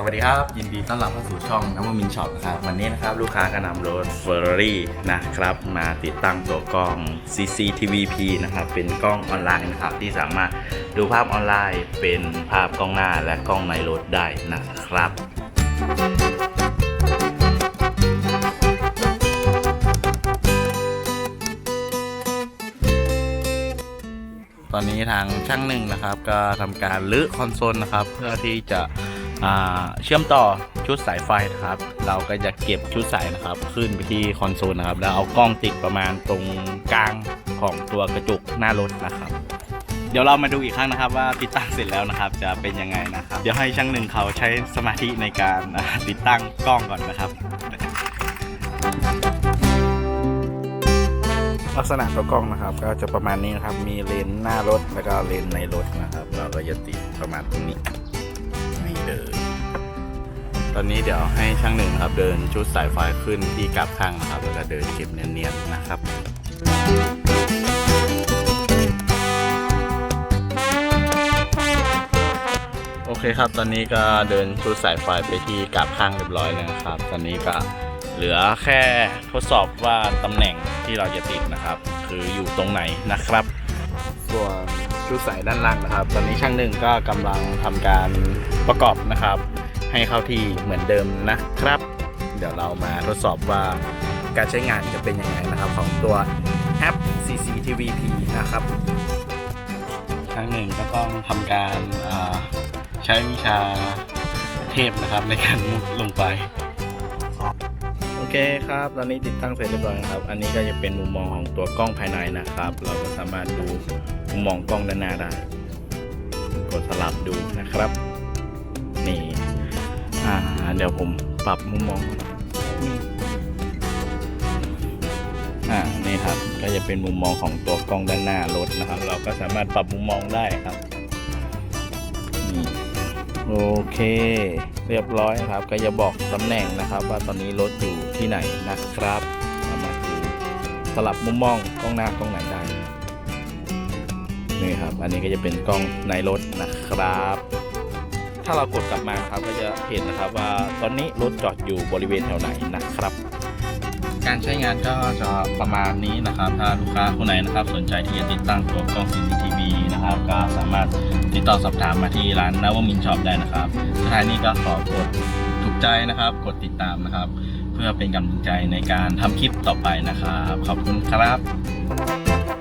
สวัสดีครับ ยินดีต้อนรับเข้าสู่ช่องน้ำมินช็อปนะครับ วันนี้นะครับ ลูกค้าก็นำรถ Ferrari นะครับ มาติดตั้งตัวกล้อง CCTVP นะครับ เป็นกล้องออนไลน์นะครับ ที่สามารถดูภาพออนไลน์ เป็นภาพกล้องหน้าและกล้องในรถได้นะครับตอนนี้ทางช่างหนึ่งนะครับ ก็ทำการรื้อคอนโซลนะครับ เพื่อที่จะ เชื่อมต่อชุดสายไฟนะครับ เราก็จะเก็บชุดสายนะครับ ขึ้นไปที่คอนโซลนะครับ แล้วเอากล้องติดประมาณตรงกลางของตัวกระจกหน้ารถนะครับ เดี๋ยวเรามาดูอีกครั้งนะครับว่าติดตั้งเสร็จแล้วนะครับ จะเป็นยังไงนะครับ เดี๋ยวให้ช่างหนึ่งเขาใช้สมาธิในการติดตั้งกล้องก่อนนะครับ ลักษณะตัวกล้องนะครับ ก็จะประมาณนี้นะครับ มีเลนส์หน้ารถแล้วก็เลนส์ในรถนะครับ เราก็จะติดประมาณตรงนี้ เลย ตอนนี้เดี๋ยวให้ช่างหนึ่งครับเดินชุดสายไฟขึ้นที่กลับข้างนะครับแล้วก็เดินเก็บเนียนๆนะครับโอเคครับ ตอนนี้ก็เดินชุดสายไฟไปที่กลับข้างเรียบร้อยแล้วนะครับ ตอนนี้ก็เหลือแค่ทดสอบว่าตำแหน่งที่เราจะติดนะครับ คืออยู่ตรงไหนนะครับ ส่วน ชุดสายด้านล่างนะครับ ตอนนี้ช่างหนึ่งก็กำลังทำการประกอบนะครับ ให้เข้าที่เหมือนเดิมนะครับ เดี๋ยวเรามาทดสอบว่าการใช้งานจะเป็นยังไงนะครับ ของตัวแอป CCTVP นะครับช่างหนึ่งก็ต้องทำการใช้วิชาเทพนะครับในการมุดลงไป เคครับ ตอนนี้ติดตั้งเสร็จเรียบร้อยครับ อันนี้ก็จะเป็นมุมมองของตัวกล้องภายในนะครับ เราก็สามารถดูมุมมองกล้องด้านหน้าได้ กดสลับดูนะครับ นี่อ่าเดี๋ยวผมปรับมุมมองอ่านี่ครับ ก็จะเป็นมุมมองของตัวกล้องด้านหน้ารถนะครับ เราก็สามารถปรับมุมมองได้ครับ โอเค เรียบร้อยครับ ก็จะบอกตำแหน่งนะครับ ว่าตอนนี้รถอยู่ที่ไหนนะครับามาดูสลับมุมมองกล้องหน้ากล้องไหนได้นี่ครับ อันนี้ก็จะเป็นกล้องในรถนะครับ ถ้าเรากดกลับมาครับก็จะเห็นนะครับว่าตอนนี้รถจอดอยู่บริเวณแถวไหนนะครับ การใช้งานก็จะประมาณนี้นะครับ ถ้าลูกค้าคนไหนนะครับ สนใจที่จะติดตั้งตัวกล้อง CCTV นะครับ ก็สามารถติดต่อสอบถามมาที่ร้านนวมินช็อปได้นะครับสุดท้ายนี้ก็ขอกดถูกใจนะครับ กดติดตามนะครับ เพื่อเป็นกำลังใจในการทำคลิปต่อไปนะครับ ขอบคุณครับ